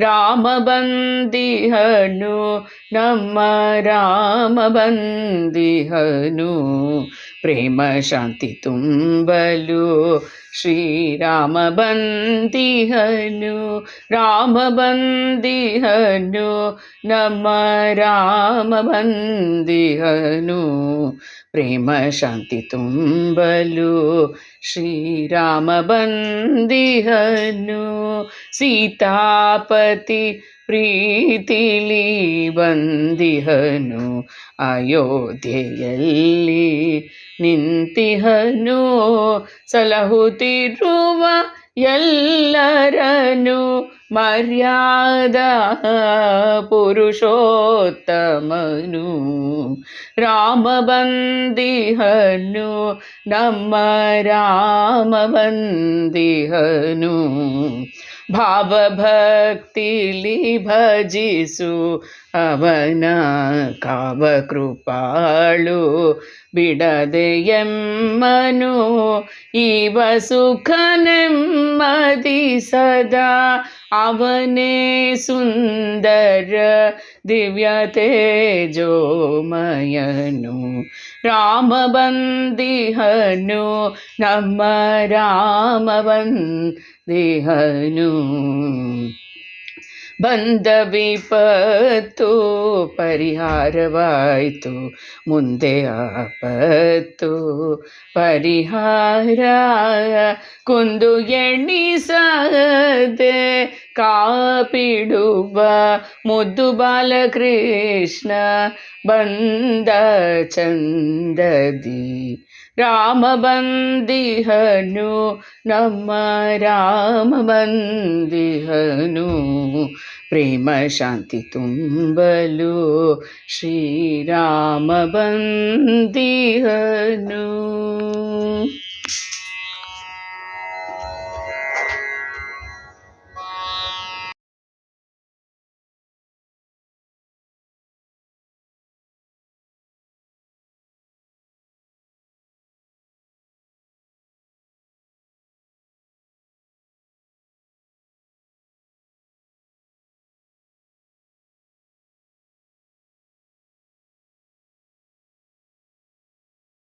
ರಾಮ ಬಂದಿಹನು ನಮ್ಮ ರಾಮ ಬಂದಿಹನು ಪ್ರೇಮ ಶಾಂತಿ ತುಂಬಲು ಶ್ರೀರಾಮ ಬಂದಿಹನು ರಾಮ ಬಂದಿಹನು ನಮ್ಮ ರಾಮ ಬಂದಿಹನು ಪ್ರೇಮ ಶಾಂತಿ ತುಂಬಲು ಶ್ರೀರಾಮ ಬಂದಿಹನು ಸೀತಾಪತಿ ಪ್ರೀತಿಲಿ ಬಂದಿಹನು ಅಯೋಧ್ಯೆಯಲ್ಲಿ ನಿಂತಿಹನು. ಸಲಹುತ್ತಿರುವ ಎಲ್ಲರನು ಮರ್ಯಾದ ಪುರುಷೋತ್ತಮನು. ರಾಮ ಬಂದಿಹನು ನಮ್ಮ ರಾಮ ಬಂದಿಹನು. ಭಾವಭಕ್ತಿಲಿ ಭಜಿಸು ಅವನ ಕಾವ ಕೃಪಾಳು ಬಿಡದೆ ಎಮ್ಮನು ಇವ ಸುಖ ನೆಮ್ಮದಿ ಸದಾ ಅವನೇ ಸುಂದರ ದಿವ್ಯ ತೇಜೋಮಯನು ರಾಮ ಬಂದಿಹನು ನಮ್ಮ ರಾಮ ಬಂದಿಹನು ಬಂದ ವಿಪತ್ತು ಪರಿಹಾರವಾಯಿತು, ಮುಂದೆ ಆಪತ್ತು. ಪರಿಹಾರ ಕುಂದು ಎಣ್ಣಿಸದೆ, ಕಾಪಿಡುವ ಮುದ್ದು ಬಾಲಕೃಷ್ಣ, ಬಂದ ಚಂದದಿ. ರಾಮ ಬಂದಿಹನು, ನಮ್ಮ ರಾಮ ಬಂದಿಹನು. ಪ್ರೇಮ ಶಾಂತಿ ತುಂಬಲು ಶ್ರೀರಾಮ ಬಂದಿಹನು